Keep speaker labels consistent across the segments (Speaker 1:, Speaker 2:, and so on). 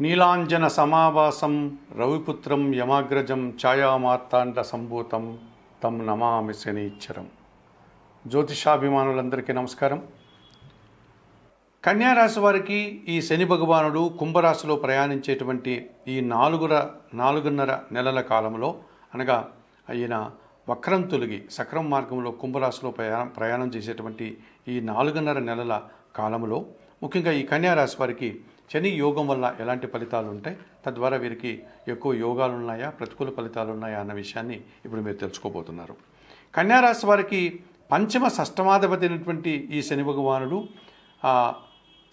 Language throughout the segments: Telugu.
Speaker 1: నీలాంజన సమావాసం రవిపుత్రం యమాగ్రజం ఛాయామార్తాండ సంభూతం తం నమామి శనీశ్వరం జ్యోతిషాభిమానులందరికీ నమస్కారం. కన్యారాశి వారికి ఈ శని భగవానుడు కుంభరాశిలో ప్రయాణించేటువంటి ఈ నాలుగుర నాలుగున్నర నెలల కాలంలో అనగా ఆయన వక్రం తొలగి సక్రం మార్గంలో కుంభరాశిలో ప్రయాణం ప్రయాణం చేసేటువంటి ఈ నాలుగున్నర నెలల కాలంలో ముఖ్యంగా ఈ కన్యారాశి వారికి శని యోగం వల్ల ఎలాంటి ఫలితాలు ఉంటాయి? తద్వారా వీరికి ఎక్కువ యోగాలు ఉన్నాయా? ప్రతికూల ఫలితాలు ఉన్నాయా? అన్న విషయాన్ని ఇప్పుడు మీరు తెలుసుకోబోతున్నారు. కన్యారాశి వారికి పంచమ షష్టమాధిపతి అయినటువంటి ఈ శని భగవానుడు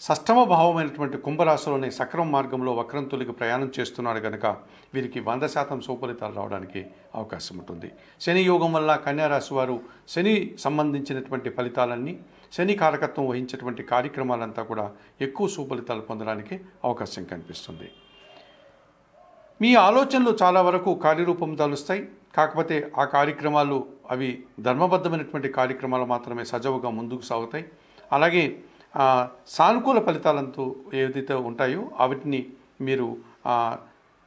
Speaker 1: ఆ, భావమైనటువంటి కుంభరాశిలోని సక్రమ మార్గంలో వక్రం ప్రయాణం చేస్తున్నాడు కనుక వీరికి వంద శాతం సుఫలితాలు రావడానికి అవకాశం ఉంటుంది. శని యోగం వల్ల కన్యారాశి వారు శని సంబంధించినటువంటి ఫలితాలన్నీ శని కారకత్వం వహించేటువంటి కార్యక్రమాలంతా కూడా ఎక్కువ సుఫలితాలు పొందడానికి అవకాశం కనిపిస్తుంది. మీ ఆలోచనలు చాలా వరకు కార్యరూపం దాలుస్తాయి. కాకపోతే ఆ కార్యక్రమాలు అవి ధర్మబద్ధమైనటువంటి కార్యక్రమాలు మాత్రమే సజావుగా ముందుకు సాగుతాయి. అలాగే సానుకూల ఫలితాలంతో ఏదైతే ఉంటాయో వాటిని మీరు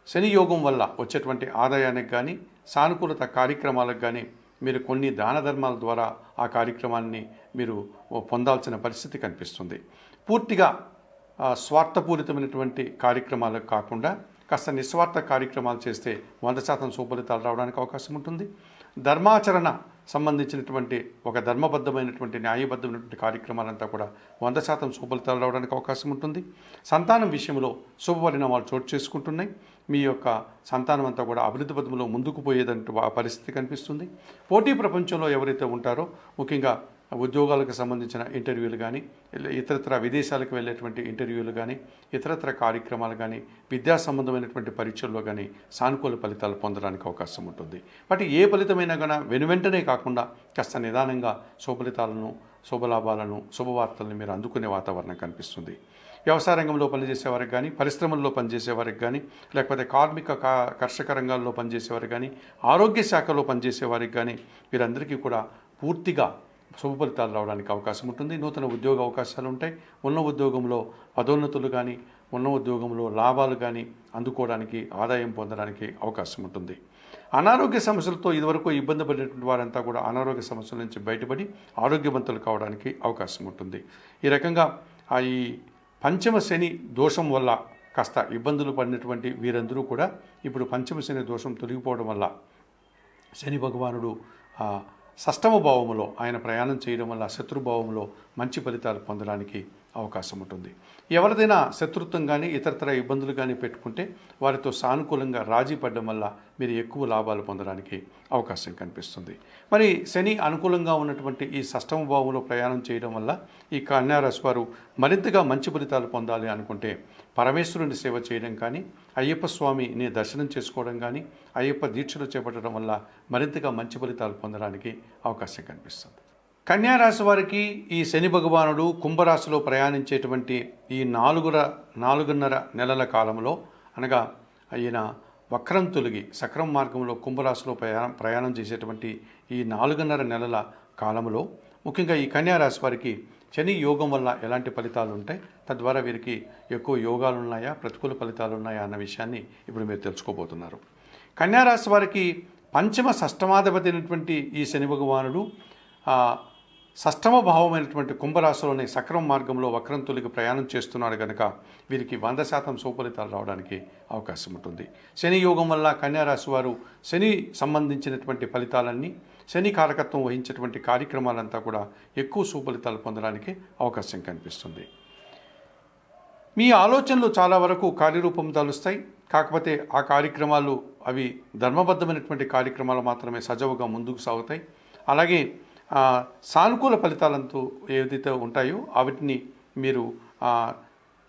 Speaker 1: శని యోగం వల్ల వచ్చేటువంటి ఆదాయానికి కానీ సానుకూలత కార్యక్రమాలకు కానీ మీరు కొన్ని దాన ధర్మాల ద్వారా ఆ కార్యక్రమాన్ని మీరు పొందాల్సిన పరిస్థితి కనిపిస్తుంది. పూర్తిగా స్వార్థపూరితమైనటువంటి కార్యక్రమాలకు కాకుండా కాస్త నిస్వార్థ కార్యక్రమాలు చేస్తే వంద శాతం సుఫలితాలు రావడానికి అవకాశం ఉంటుంది. ధర్మాచరణ సంబంధించినటువంటి ఒక ధర్మబద్ధమైనటువంటి న్యాయబద్ధమైనటువంటి కార్యక్రమాలంతా కూడా వంద శాతం సుఫలితాలు రావడానికి అవకాశం ఉంటుంది. సంతానం విషయంలో శుభ పరిణామాలు చోటు చేసుకుంటున్నాయి. మీ యొక్క సంతానం అంతా కూడా అభివృద్ధి పథంలో ముందుకు పోయేదంటూ పరిస్థితి కనిపిస్తుంది. పోటీ ప్రపంచంలో ఎవరైతే ఉంటారో ముఖ్యంగా ఉద్యోగాలకు సంబంధించిన ఇంటర్వ్యూలు కానీ ఇతరత్ర విదేశాలకు వెళ్ళేటువంటి ఇంటర్వ్యూలు కానీ ఇతరత్ర కార్యక్రమాలు కానీ విద్యా సంబంధమైనటువంటి పరీక్షల్లో కానీ సానుకూల ఫలితాలు పొందడానికి అవకాశం ఉంటుంది. బట్ ఏ ఫలితమైనా కానీ వెనువెంటనే కాకుండా కాస్త నిదానంగా శుభఫలితాలను శుభలాభాలను శుభవార్తలను మీరు అందుకునే వాతావరణం కనిపిస్తుంది. వ్యవసాయ రంగంలో పనిచేసే వారికి కానీ పరిశ్రమల్లో పనిచేసే వారికి కానీ లేకపోతే కార్మిక కా- కర్షక రంగాల్లో పనిచేసే వారికి కానీ ఆరోగ్య శాఖలో పనిచేసే వారికి కానీ వీరందరికీ కూడా పూర్తిగా శుభ ఫలితాలు రావడానికి అవకాశం ఉంటుంది. నూతన ఉద్యోగ అవకాశాలు ఉంటాయి. ఉన్న ఉద్యోగంలో పదోన్నతులు కానీ ఉన్న ఉద్యోగంలో లాభాలు కానీ అందుకోవడానికి ఆదాయం పొందడానికి అవకాశం ఉంటుంది. అనారోగ్య సమస్యలతో ఇదివరకు ఇబ్బంది పడినటువంటి వారంతా కూడా అనారోగ్య సమస్యల నుంచి బయటపడి ఆరోగ్యవంతులు కావడానికి అవకాశం ఉంటుంది. ఈ రకంగా ఆ ఈ పంచమ శని దోషం వల్ల కాస్త ఇబ్బందులు పడినటువంటి వీరందరూ కూడా ఇప్పుడు పంచమ శని దోషం తొలగిపోవడం వల్ల శని భగవానుడు షష్టమ భావములో ఆయన ప్రయాణం చేయడం వల్ల శత్రుభావంలో మంచి ఫలితాలు పొందడానికి అవకాశం ఉంటుంది. ఎవరిదైనా శత్రుత్వం కానీ ఇతరతర ఇబ్బందులు కానీ పెట్టుకుంటే వారితో సానుకూలంగా రాజీ పడడం వల్ల మీరు ఎక్కువ లాభాలు పొందడానికి అవకాశం కనిపిస్తుంది. మరి శని అనుకూలంగా ఉన్నటువంటి ఈ సష్టమ భావంలో ప్రయాణం చేయడం వల్ల ఈ కన్యారాశి వారు మరింతగా మంచి ఫలితాలు పొందాలి అనుకుంటే పరమేశ్వరుని సేవ చేయడం కానీ అయ్యప్ప స్వామిని దర్శనం చేసుకోవడం కానీ అయ్యప్ప దీక్షలు చేపట్టడం వల్ల మరింతగా మంచి ఫలితాలు పొందడానికి అవకాశం కనిపిస్తుంది. కన్యారాశి వారికి ఈ శని భగవానుడు కుంభరాశిలో ప్రయాణించేటువంటి ఈ నాలుగుర నాలుగున్నర నెలల కాలంలో అనగా ఆయన వక్రం తొలగి సక్రం మార్గంలో కుంభరాశిలో ప్రయాణం ప్రయాణం చేసేటువంటి ఈ నాలుగున్నర నెలల కాలంలో ముఖ్యంగా ఈ కన్యారాశి వారికి శని యోగం వల్ల ఎలాంటి ఫలితాలు ఉంటాయి? తద్వారా వీరికి ఎక్కువ యోగాలు ఉన్నాయా? ప్రతికూల ఫలితాలు ఉన్నాయా? అన్న విషయాన్ని ఇప్పుడు మీరు తెలుసుకోబోతున్నారు. కన్యారాశి వారికి పంచమ షష్టమాధిపతి అయినటువంటి ఈ శని భగవానుడు ఆ, భావమైనటువంటి కుంభరాశిలోని సక్రమ మార్గంలో వక్రంతులకి ప్రయాణం చేస్తున్నాడు కనుక వీరికి వంద శాతం సుఫలితాలు రావడానికి అవకాశం ఉంటుంది. శని యోగం వల్ల కన్యారాశి వారు శని సంబంధించినటువంటి ఫలితాలన్నీ శని కారకత్వం వహించేటువంటి కార్యక్రమాలంతా కూడా ఎక్కువ సుఫలితాలు పొందడానికి అవకాశం కనిపిస్తుంది. మీ ఆలోచనలు చాలా వరకు కార్యరూపం దాలుస్తాయి కాకపోతే ఆ కార్యక్రమాలు అవి ధర్మబద్ధమైనటువంటి కార్యక్రమాలు మాత్రమే సజావుగా ముందుకు సాగుతాయి. అలాగే సానుకూల ఫలితాలంటూ ఏదైతే ఉంటాయో వాటిని మీరు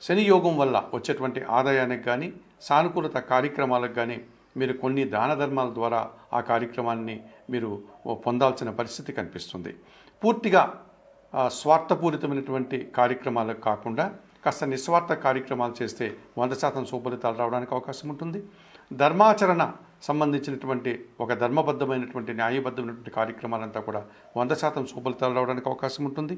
Speaker 1: శని యోగం వల్ల వచ్చేటువంటి ఆదాయానికి కానీ సానుకూలత కార్యక్రమాలకు కానీ మీరు కొన్ని దాన ధర్మాల ద్వారా ఆ కార్యక్రమాన్ని మీరు పొందాల్సిన పరిస్థితి కనిపిస్తుంది. పూర్తిగా స్వార్థపూరితమైనటువంటి కార్యక్రమాలకు కాకుండా కాస్త నిస్వార్థ కార్యక్రమాలు చేస్తే వంద శాతం సుఫలితాలు రావడానికి అవకాశం ఉంటుంది. ధర్మాచరణ సంబంధించినటువంటి ఒక ధర్మబద్ధమైనటువంటి న్యాయబద్ధమైనటువంటి కార్యక్రమాలంతా కూడా వంద శాతం సుఫలితాలు రావడానికి అవకాశం ఉంటుంది.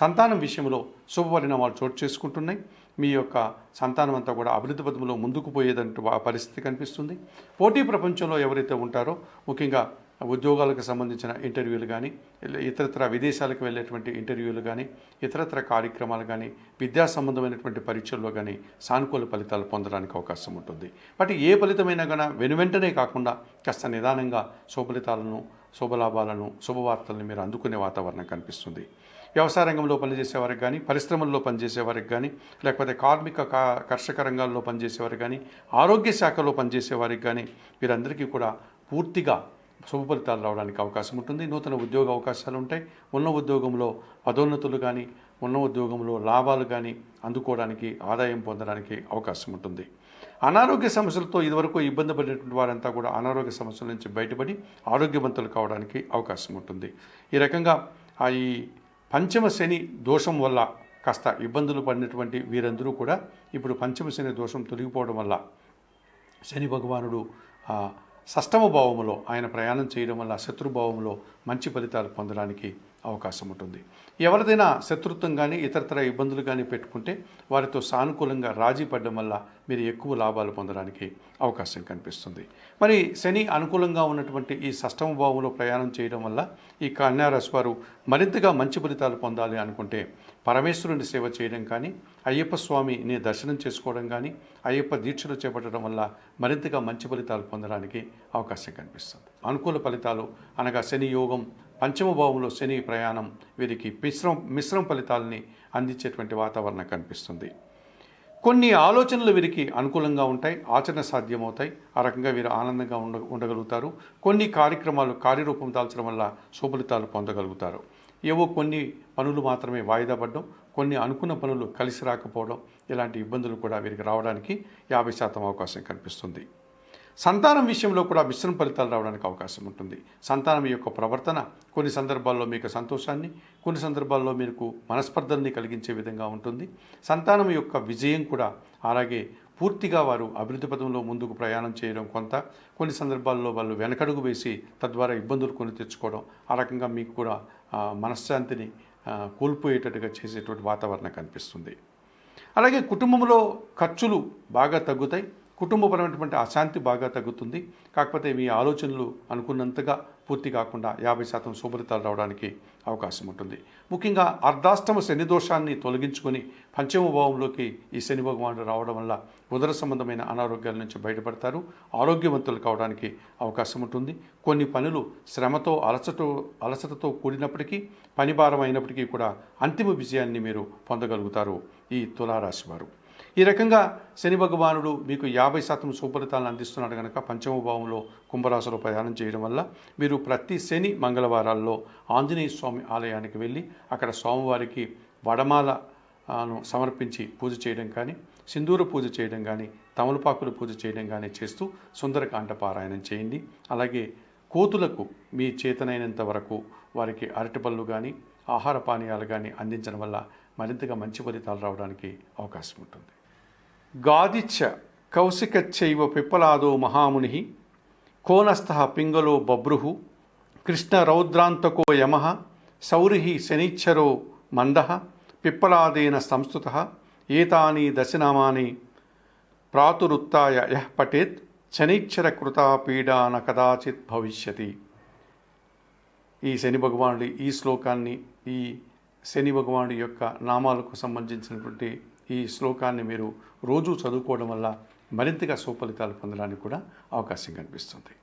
Speaker 1: సంతానం విషయంలో శుభపరిణామాలు చోటు చేసుకుంటున్నాయి. మీ యొక్క సంతానం అంతా కూడా అభివృద్ధి పథంలో ముందుకు పోయేదంటూ పరిస్థితి కనిపిస్తుంది. పోటీ ప్రపంచంలో ఎవరైతే ఉంటారో ముఖ్యంగా ఉద్యోగాలకు సంబంధించిన ఇంటర్వ్యూలు కానీ ఇతరత్ర విదేశాలకు వెళ్ళేటువంటి ఇంటర్వ్యూలు కానీ ఇతరత్ర కార్యక్రమాలు కానీ విద్యా సంబంధమైనటువంటి పరీక్షల్లో కానీ సానుకూల ఫలితాలు పొందడానికి అవకాశం ఉంటుంది. బట్ ఏ ఫలితమైనా కానీ వెనువెంటనే కాకుండా కాస్త నిదానంగా శుభఫలితాలను శుభలాభాలను శుభవార్తలను మీరు అందుకునే వాతావరణం కనిపిస్తుంది. వ్యవసాయ రంగంలో పనిచేసే వారికి కానీ పరిశ్రమల్లో పనిచేసే వారికి కానీ లేకపోతే కార్మిక కా- కర్షక రంగాల్లో పనిచేసేవారికి కానీ ఆరోగ్య శాఖలో పనిచేసే వారికి కానీ వీరందరికీ కూడా పూర్తిగా శుభ ఫలితాలు రావడానికి అవకాశం ఉంటుంది. నూతన ఉద్యోగ అవకాశాలు ఉంటాయి. ఉన్న ఉద్యోగంలో పదోన్నతులు కానీ ఉన్న ఉద్యోగంలో లాభాలు కానీ అందుకోవడానికి ఆదాయం పొందడానికి అవకాశం ఉంటుంది. అనారోగ్య సమస్యలతో ఇదివరకు ఇబ్బంది పడినటువంటి వారంతా కూడా అనారోగ్య సమస్యల నుంచి బయటపడి ఆరోగ్యవంతులు కావడానికి అవకాశం ఉంటుంది. ఈ రకంగా ఈ పంచమ శని దోషం వల్ల కాస్త ఇబ్బందులు పడినటువంటి వీరందరూ కూడా ఇప్పుడు పంచమ శని దోషం తొలగిపోవడం వల్ల శని భగవానుడు షష్టమ భావములో ఆయన ప్రయాణం చేయడం వల్ల శత్రుభావంలో మంచి ఫలితాలు పొందడానికి అవకాశం ఉంటుంది. ఎవరిదైనా శత్రుత్వం కానీ ఇతరతర ఇబ్బందులు కానీ పెట్టుకుంటే వారితో సానుకూలంగా రాజీ పడడం వల్ల మీరు ఎక్కువ లాభాలు పొందడానికి అవకాశం కనిపిస్తుంది. మరి శని అనుకూలంగా ఉన్నటువంటి ఈ సష్టమ భావంలో ప్రయాణం చేయడం వల్ల ఈ కన్యారాశి వారు మరింతగా మంచి ఫలితాలు పొందాలి అనుకుంటే పరమేశ్వరుని సేవ చేయడం కానీ అయ్యప్ప స్వామిని దర్శనం చేసుకోవడం కానీ అయ్యప్ప దీక్షలు చేపట్టడం వల్ల మరింతగా మంచి ఫలితాలు పొందడానికి అవకాశం కనిపిస్తుంది. అనుకూల ఫలితాలు అనగా శని యోగం పంచమ భావంలో శని ప్రయాణం వీరికి మిశ్రం మిశ్రమ ఫలితాలని అందించేటువంటి వాతావరణం కనిపిస్తుంది. కొన్ని ఆలోచనలు వీరికి అనుకూలంగా ఉంటాయి ఆచరణ సాధ్యమవుతాయి. ఆ రకంగా వీరు ఆనందంగా ఉండ ఉండగలుగుతారు. కొన్ని కార్యక్రమాలు కార్యరూపం దాల్చడం వల్ల సుఫలితాలు పొందగలుగుతారు. ఏవో కొన్ని పనులు మాత్రమే వాయిదా పడడం కొన్ని అనుకున్న పనులు కలిసి రాకపోవడం ఇలాంటి ఇబ్బందులు కూడా వీరికి రావడానికి యాభై శాతం అవకాశం కనిపిస్తుంది. సంతానం విషయంలో కూడా మిశ్రమ ఫలితాలు రావడానికి అవకాశం ఉంటుంది. సంతానం యొక్క ప్రవర్తన కొన్ని సందర్భాల్లో మీకు సంతోషాన్ని కొన్ని సందర్భాల్లో మీకు మనస్పర్ధల్ని కలిగించే విధంగా ఉంటుంది. సంతానం యొక్క విజయం కూడా అలాగే పూర్తిగా వారు అభివృద్ధి పదంలో ముందుకు ప్రయాణం చేయడం కొంత కొన్ని సందర్భాల్లో వాళ్ళు వెనకడుగు వేసి తద్వారా ఇబ్బందులు కొని తెచ్చుకోవడం ఆ రకంగా మీకు కూడా మనశ్శాంతిని కోల్పోయేటట్టుగా చేసేటువంటి వాతావరణం కనిపిస్తుంది. అలాగే కుటుంబంలో ఖర్చులు బాగా తగ్గుతాయి. కుటుంబపరమైనటువంటి అశాంతి బాగా తగ్గుతుంది. కాకపోతే మీ ఆలోచనలు అనుకున్నంతగా పూర్తి కాకుండా యాభై శాతం శుభలితాలు రావడానికి అవకాశం ఉంటుంది. ముఖ్యంగా అర్ధాష్టమ శని దోషాన్ని తొలగించుకొని పంచమ భావంలోకి ఈ శని భగవానుడు రావడం వల్ల ఉదర సంబంధమైన అనారోగ్యాల నుంచి బయటపడతారు. ఆరోగ్యవంతులు కావడానికి అవకాశం ఉంటుంది. కొన్ని పనులు శ్రమతో అలసట అలసటతో కూడినప్పటికీ పని భారం అయినప్పటికీ కూడా అంతిమ విజయాన్ని మీరు పొందగలుగుతారు ఈ తులారాశి వారు. ఈ రకంగా శని భగవానుడు మీకు యాభై శాతం సుఫలితాలను అందిస్తున్నాడు కనుక పంచమ భావంలో కుంభరాశిలో ప్రయాణం చేయడం వల్ల మీరు ప్రతి శని మంగళవారాల్లో ఆంజనేయ స్వామి ఆలయానికి వెళ్ళి అక్కడ స్వామివారికి వడమాలను సమర్పించి పూజ చేయడం కానీ సింధూర పూజ చేయడం కానీ తమలపాకులు పూజ చేయడం కానీ చేస్తూ సుందరకాండ పారాయణం చేయండి. అలాగే కోతులకు మీ చేతనైనంత వరకు వారికి అరటిపళ్ళు కానీ ఆహార పానీయాలు కానీ అందించడం వల్ల మరింతగా మంచి ఫలితాలు రావడానికి అవకాశం ఉంటుంది. గాదిచ్చ కౌశికచ్చైవ పిప్పలాదో మహాముని కోనస్థ పింగలో బభ్రు కృష్ణ రౌద్రాంతకో యమ సౌరిహి శనిచ్చరో మంద పిప్పలాదేన సంస్థుత ఏతాని దశనామాని ప్రాతురుత్తాయ యహ్ పఠేత్ శనిచ్చర కృతా పీడా కదాచిత్ భవిష్యతి. ఈ శని భగవానుడి ఈ శ్లోకాన్ని ఈ శని భగవానుడి యొక్క నామాలకు సంబంధించినటువంటి ఈ శ్లోకాన్ని మీరు రోజు చదువుకోవడం వల్ల మరింతగా సుఫలితాలు పొందడానికి కూడా అవకాశం కనిపిస్తుంది.